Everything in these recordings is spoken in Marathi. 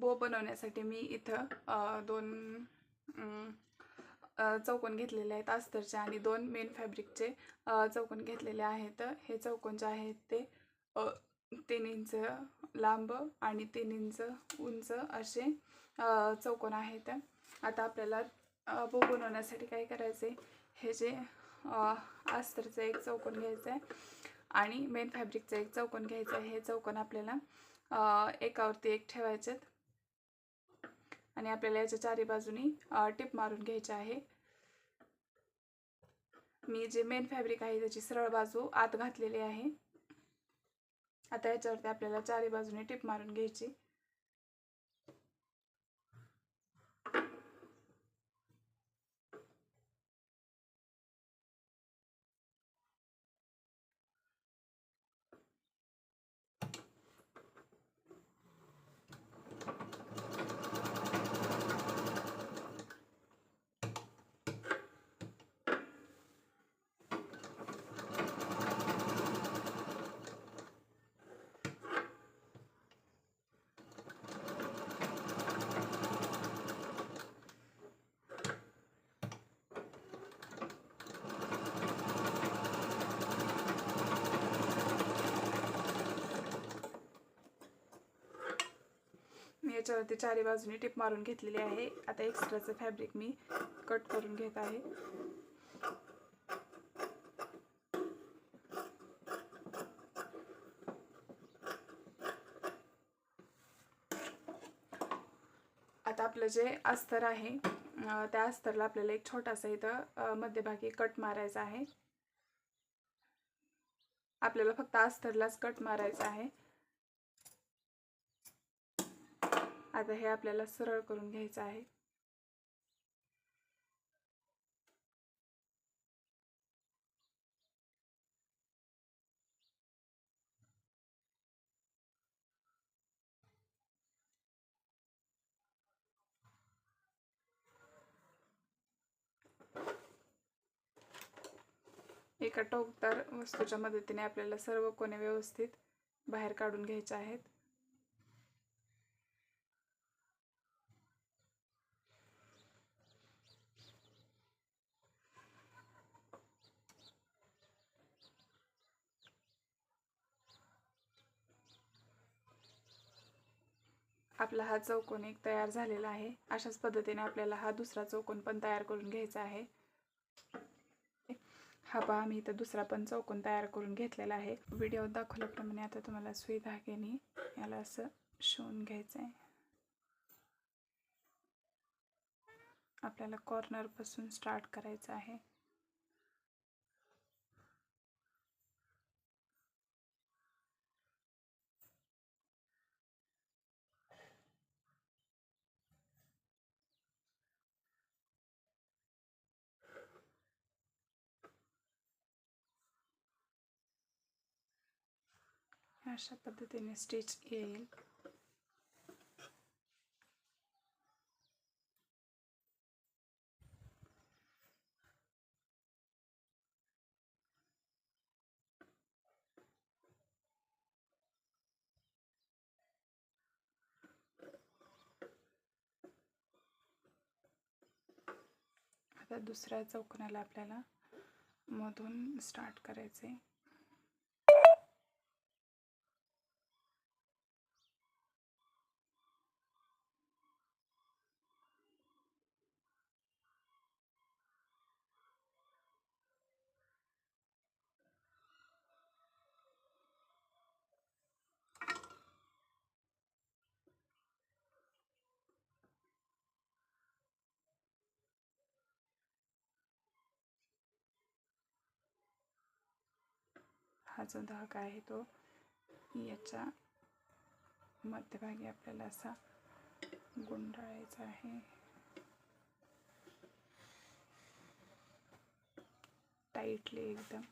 बो बनवण्यासाठी मी इथं दोन चौकोन घेतलेले आहेत अस्तरचे आणि दोन मेन फॅब्रिकचे चौकोन घेतलेले आहेत. हे चौकोन जे आहेत ते तीन इंच लांब आणि तीन इंच उंच असे चौकोन आहेत. आता आपल्याला बो बनवण्यासाठी काय करायचं आहे हे जे अस्तरचं एक चौकोन घ्यायचं आहे आणि मेन फॅब्रिकचं एक चौकोन घ्यायचं आहे हे चौकोन आपल्याला एकावरती एक ठेवायचे आहेत. आणि आपल्याला याच्या चारी बाजूनी टिप मारून घ्यायची आहे. मी जे मेन फॅब्रिक आहे त्याची सरळ बाजू आत घातलेली आहे. आता याच्यावरती आपल्याला चारी बाजूने टिप मारून घ्यायची. मी याच्यावरती चारी बाजूने टिप मारून घेतलेली आहे. आता एक्स्ट्राचं फॅब्रिक मी कट करून घेत आहे. आता आपलं जे अस्तर आहे त्या अस्तरला आपल्याला एक छोटासा इथं मध्यभागी कट मारायचा आहे. आपल्याला फक्त अस्तरलाच कट मारायचा आहे. आता हे आपल्याला सरळ करून घ्यायचं आहे. एका टोकदार वस्तूच्या मदतीने आपल्याला सर्व कोणे व्यवस्थित बाहेर काढून घ्यायचे आहेत. आपला हा चौकोन एक तयार झालेला आहे. अशाच पद्धतीने आपल्याला हा दुसरा चौकोन पण तयार करून घ्यायचा आहे. हा पहा मी इथं दुसरा पण चौकोन तयार करून घेतलेला आहे. व्हिडिओ दाखवल्याप्रमाणे आता तुम्हाला सुई धाग्याने याला असं शिवून घ्यायचं आहे आपल्याला कॉर्नरपासून स्टार्ट करायचं आहे. अशा पद्धतीने स्टिच येईल. आता दुसऱ्या चौकोनाला आपल्याला मधून स्टार्ट करायचे हा जो धागा आहे तो याच्या मध्यभागी आपल्याला असा गुंडाळायचा आहे. टाईटली एकदम.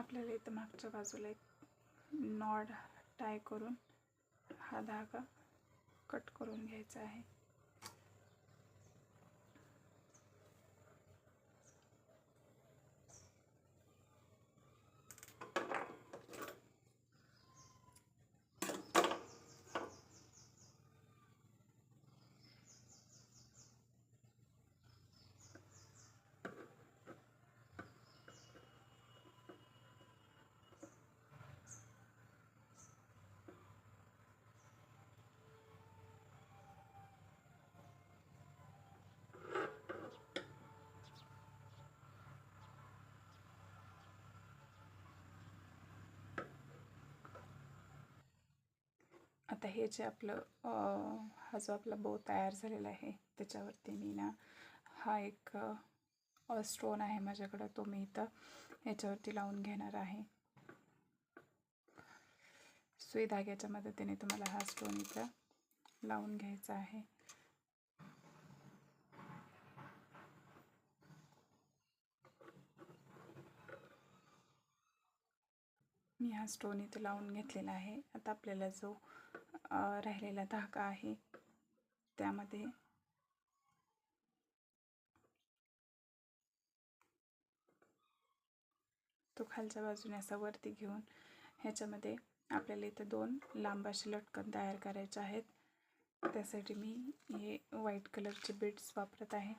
आपल्याला इथं मागच्या बाजूला एक नॉड टाय करून हा धागा कट करून घ्यायचा आहे. आता हे जे आपलं हा जो आपला बो तयार झालेला आहे त्याच्यावरती मी ना हा एक स्टोन आहे माझ्याकडं तो मी इथं याच्यावरती लावून घेणार आहे. सुई धाग्याच्या मदतीने तुम्हाला हा स्टोन इथं लावून घ्यायचा आहे. मी हा स्टोन इथं लावून घेतलेला आहे. आता आपल्याला जो राहिलेला धागा आहे त्यामध्ये तो खालच्या बाजूने असा वरती घेऊन ह्याच्यामध्ये आपल्याला इथे दोन लांब असे लटकन तयार करायचे आहेत. त्यासाठी मी हे व्हाईट कलरचे बीड्स वापरत आहे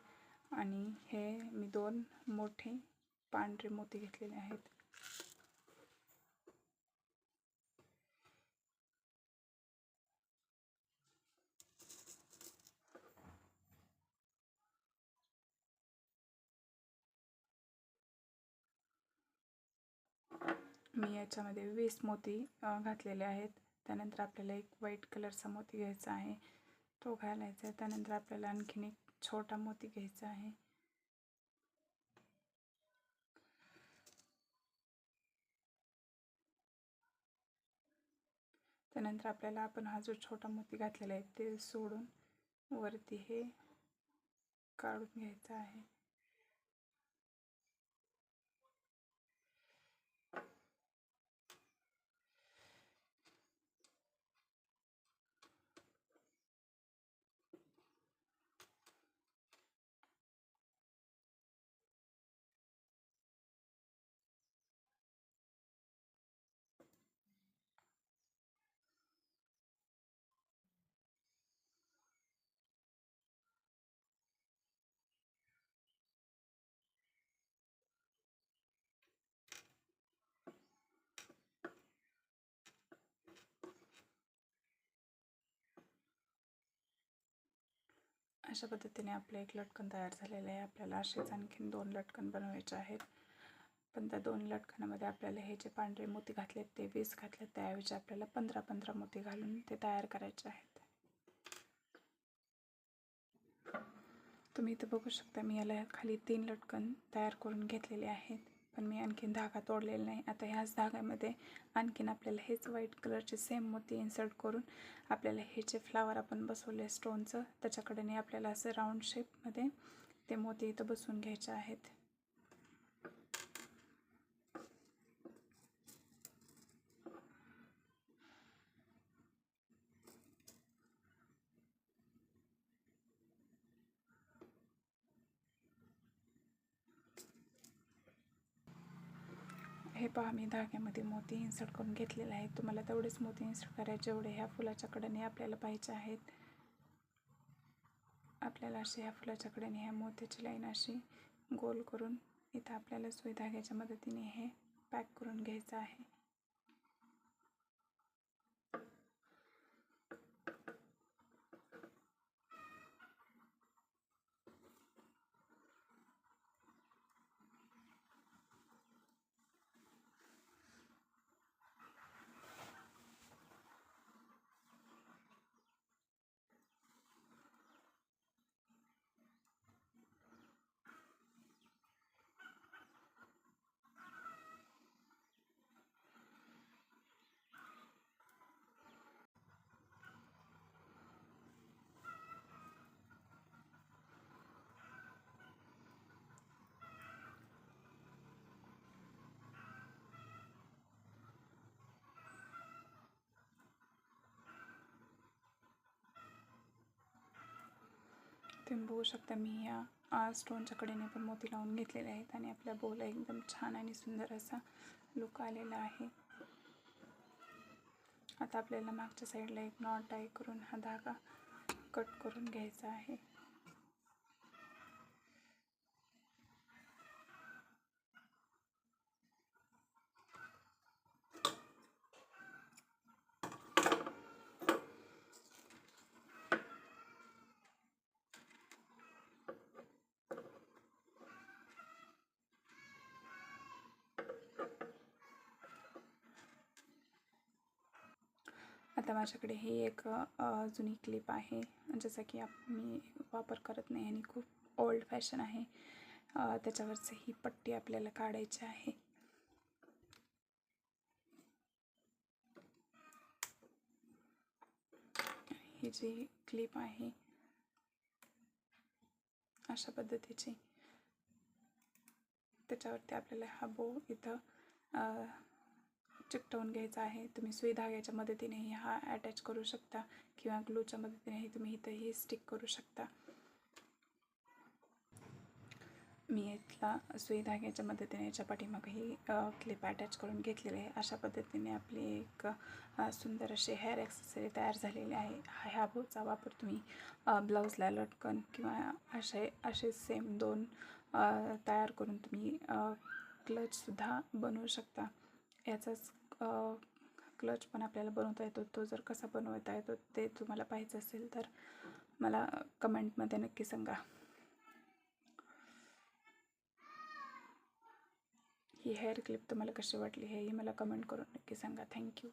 आणि हे मी दोन मोठे पांढरे मोती घेतलेले आहेत. मी याच्यामध्ये वीस मोती घातलेले आहेत. त्यानंतर आपल्याला एक व्हाईट कलरचा मोती घ्यायचा आहे. तो घालायचा आहे. त्यानंतर आपल्याला आणखीन एक छोटा मोती घ्यायचा आहे. त्यानंतर आपल्याला आपण हा जो छोटा मोती घातलेला आहे ते सोडून वरती हे काढून घ्यायचं आहे. अशा पद्धतीने आपलं एक लटकन तयार झालेलं आहे. आपल्याला असेच आणखीन दोन लटकन बनवायचे आहेत. पण त्या दोन लटकनामध्ये आपल्याला हे जे पांढरे मोती घातलेत ते वीस घातलेत. त्याऐवजी आपल्याला पंधरा पंधरा मोती घालून ते तयार करायचे आहेत. तुम्ही इथं बघू शकता मी याला खाली तीन लटकन तयार करून घेतलेले आहेत. पण मी आणखीन धागा तोडलेला नाही. आता ह्याच धाग्यामध्ये आणखीन आपल्याला हेच व्हाईट कलरचे सेम मोती इन्सर्ट करून आपल्याला हे जे फ्लावर आपण बसवले स्टोनचं त्याच्याकडेने आपल्याला असं राऊंड शेपमध्ये ते मोती इथं बसवून घ्यायचे आहेत. हे पहा मी धाग्यामध्ये मोती इन्सर्ट करून घेतलेले आहेत. तुम्हाला तेवढेच मोती इन्सर्ट करायचे जेवढे ह्या फुलाच्या कडेने आपल्याला पाहिजे आहेत. आपल्याला अशी ह्या फुलाच्या कडेने ह्या मोत्याची लाईन अशी गोल करून इथं आपल्याला सुई धाग्याच्या मदतीने हे पॅक करून घ्यायचं आहे. तुम्ही बघू शकता मी या स्टोनच्या कडेने पण मोती लावून घेतलेले आहेत आणि आपल्या बोला एकदम छान आणि सुंदर असा लुक आलेला आहे. आता आपल्याला मागच्या साईडला एक नॉट टाय करून हा धागा कट करून घ्यायचा आहे. आता माझ्याकडे ही एक जुनी क्लिप आहे. जसं की आप मी वापर करत नाही आणि खूप ओल्ड फॅशन आहे. त्याच्यावरचं ही पट्टी आपल्याला काढायची आहे. ही जी क्लिप आहे अशा पद्धतीची. त्याच्यावरती आपल्याला हा बो इथं चिकटवून घ्यायचा आहे. तुम्ही सुई धाग्याच्या मदतीनेही हा अटॅच करू शकता किंवा ग्लूच्या मदतीनेही तुम्ही इथंही स्टिक करू शकता. मी इथला सुई धाग्याच्या मदतीने याच्या पाठीमागही क्लिप अटॅच करून घेतलेले आहे. अशा पद्धतीने आपली एक सुंदर अशी हेअर ॲक्सेसरी तयार झालेली आहे. ह्या बोचा वापर तुम्ही ब्लाऊजला लटकन किंवा असे असे सेम दोन तयार करून तुम्ही क्लचसुद्धा बनवू शकता. याचाच क्लच पण आपल्याला बनवता येतो. तो जर कसा बनवता येतो ते तुम्हाला पाहायचं असेल तर मला कमेंटमध्ये नक्की सांगा. ही हेअर क्लिप तुम्हाला कशी वाटली हेही मला कमेंट करून नक्की सांगा. थँक्यू